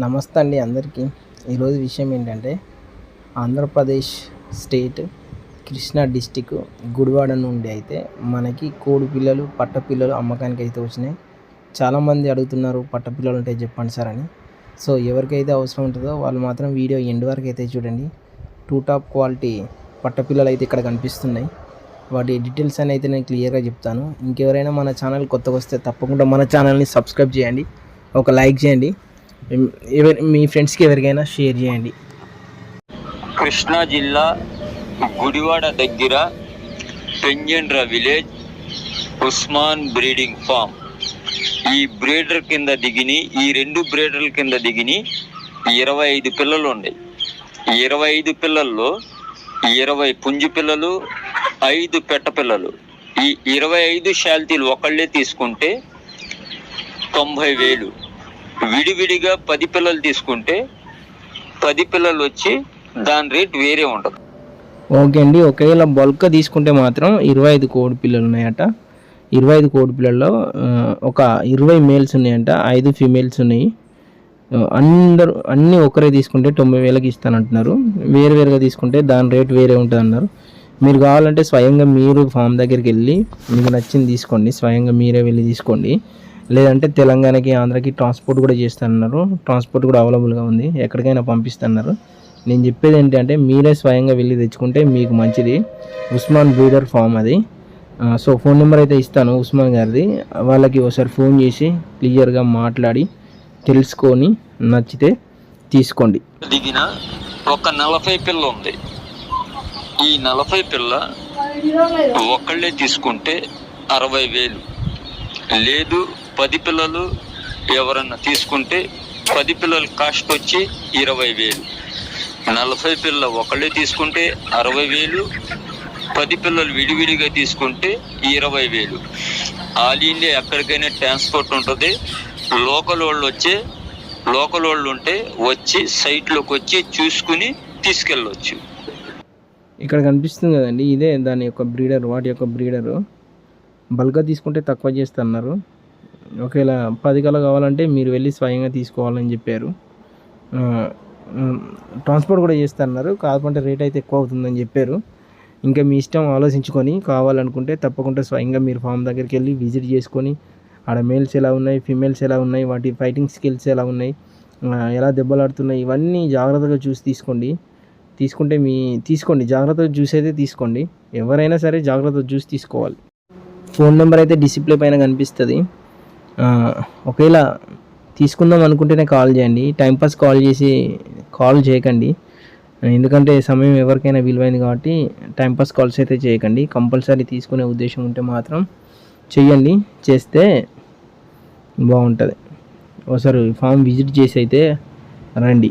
నమస్తే అండి అందరికీ. ఈరోజు విషయం ఏంటంటే ఆంధ్రప్రదేశ్ స్టేట్ కృష్ణా డిస్టిక్ గుడివాడ నుండి అయితే మనకి కోడి పిల్లలు పట్ట పిల్లలు అమ్మకానికి అయితే వచ్చినాయి. చాలామంది అడుగుతున్నారు పట్ట పిల్లలు ఉంటే చెప్పండి సార్ అని. సో ఎవరికైతే అవసరం ఉంటుందో వాళ్ళు మాత్రం వీడియో ఎండ్ వరకు అయితే చూడండి. టూ టాప్ క్వాలిటీ పట్ట పిల్లలు అయితే ఇక్కడ కనిపిస్తున్నాయి. వాటి డీటెయిల్స్ అని అయితే నేను క్లియర్గా చెప్తాను. ఇంకెవరైనా మన ఛానల్ కొత్తగా వస్తే తప్పకుండా మన ఛానల్ని సబ్స్క్రైబ్ చేయండి. ఒక లైక్ చేయండి. ఎవరి మీ ఫ్రెండ్స్కి ఎవరికైనా షేర్ చేయండి. కృష్ణా జిల్లా గుడివాడ దగ్గర Penjendra village Usman breeding farm. ఈ బ్రీడర్ కింద దిగిని ఈ రెండు బ్రీడర్ల కింద దిగిని ఇరవై ఐదు పిల్లలు ఉన్నాయి. ఇరవై ఐదు పిల్లల్లో ఇరవై పుంజు పిల్లలు ఐదు పెట్ట పిల్లలు. ఈ ఇరవై ఐదు శాల్తీలు ఒకళ్ళే తీసుకుంటే తొంభై వేలు. విడివిడిగా పది పిల్లలు తీసుకుంటే పది పిల్లలు వచ్చి దాని రేట్ వేరే ఉంటుంది. ఓకే అండి ఒకవేళ బల్క్ తీసుకుంటే మాత్రం ఇరవై ఐదు కోడి పిల్లలు ఉన్నాయట. ఇరవై ఐదు కోడి పిల్లల్లో ఒక ఇరవై మేల్స్ ఉన్నాయంట ఐదు ఫీమేల్స్ ఉన్నాయి. అందరు అందరూ అన్నీ ఒకరే తీసుకుంటే తొంభై వేలకి ఇస్తానంటున్నారు. వేరు వేరుగా తీసుకుంటే దాని రేట్ వేరే ఉంటుంది అన్నారు మీరు కావాలంటే స్వయంగా మీరు ఫామ్ దగ్గరికి వెళ్ళి మీకు నచ్చింది తీసుకోండి స్వయంగా మీరే వెళ్ళి తీసుకోండి. లేదంటే తెలంగాణకి ఆంధ్రాకి ట్రాన్స్పోర్ట్ కూడా చేస్తానన్నారు. ట్రాన్స్పోర్ట్ కూడా అవైలబుల్గా ఉంది. ఎక్కడికైనా పంపిస్తున్నారు నేను చెప్పేది ఏంటంటే మీరే స్వయంగా వెళ్ళి తెచ్చుకుంటే మీకు మంచిది. ఉస్మాన్ బ్రీడర్ ఫామ్ అది. సో ఫోన్ నెంబర్ అయితే ఇస్తాను ఉస్మాన్ గారిది. వాళ్ళకి ఒకసారి ఫోన్ చేసి క్లియర్గా మాట్లాడి తెలుసుకొని నచ్చితే తీసుకోండి. దిగిన ఒక నలభై పిల్ల ఉంది. ఈ నలభై పిల్ల ఒకళ్ళే తీసుకుంటే అరవై వేలు. లేదు పది పిల్లలు ఎవరన్నా తీసుకుంటే పది పిల్లల కాస్ట్ వచ్చి ఇరవై వేలు. నలభై పిల్ల ఒకళ్ళే తీసుకుంటే అరవై వేలు పది పిల్లలు విడివిడిగా తీసుకుంటే ఇరవై వేలు. ఆల్ ఇండియా ఎక్కడికైనా ట్రాన్స్పోర్ట్ ఉంటుంది. లోకల్ వాళ్ళు వచ్చే లోకల్ వాళ్ళు ఉంటే వచ్చి సైట్లోకి వచ్చి చూసుకుని తీసుకెళ్ళవచ్చు ఇక్కడ కనిపిస్తుంది కదండి ఇదే దాని యొక్క బ్రీడర్ వాటి యొక్క బ్రీడరు. బల్క్గా తీసుకుంటే తక్కువ చేస్తున్నారు. ఒకవేళ పది కల కావాలంటే మీరు వెళ్ళి స్వయంగా తీసుకోవాలని చెప్పారు. ట్రాన్స్పోర్ట్ కూడా చేస్తారన్నారు కాకపోతే రేట్ అయితే ఎక్కువ అవుతుందని చెప్పారు. ఇంకా మీ ఇష్టం ఆలోచించుకొని కావాలనుకుంటే తప్పకుండా స్వయంగా మీరు ఫామ్ దగ్గరికి వెళ్ళి విజిట్ చేసుకొని ఆడ మేల్స్ ఎలా ఉన్నాయి ఫీమేల్స్ ఎలా ఉన్నాయి వాటి ఫైటింగ్ స్కిల్స్ ఎలా ఉన్నాయి ఎలా దెబ్బలాడుతున్నాయి ఇవన్నీ జాగ్రత్తగా చూసి తీసుకోండి. తీసుకుంటే మీ తీసుకోండి. జాగ్రత్తగా చూసి అయితే తీసుకోండి. ఎవరైనా సరే జాగ్రత్తగా చూసి తీసుకోవాలి. ఫోన్ నెంబర్ అయితే డిస్ప్లే పైన కనిపిస్తుంది. ఒకవేళ తీసుకుందాం అనుకుంటేనే కాల్ చేయండి. టైంపాస్ కాల్ చేసి కాల్ చేయకండి. ఎందుకంటే సమయం ఎవరికైనా విలువైంది కాబట్టి టైంపాస్ కాల్స్ అయితే చేయకండి. కంపల్సరీ తీసుకునే ఉద్దేశం ఉంటే మాత్రం చెయ్యండి చేస్తే బాగుంటుంది. ఒకసారి ఫామ్ విజిట్ చేసి అయితే రండి.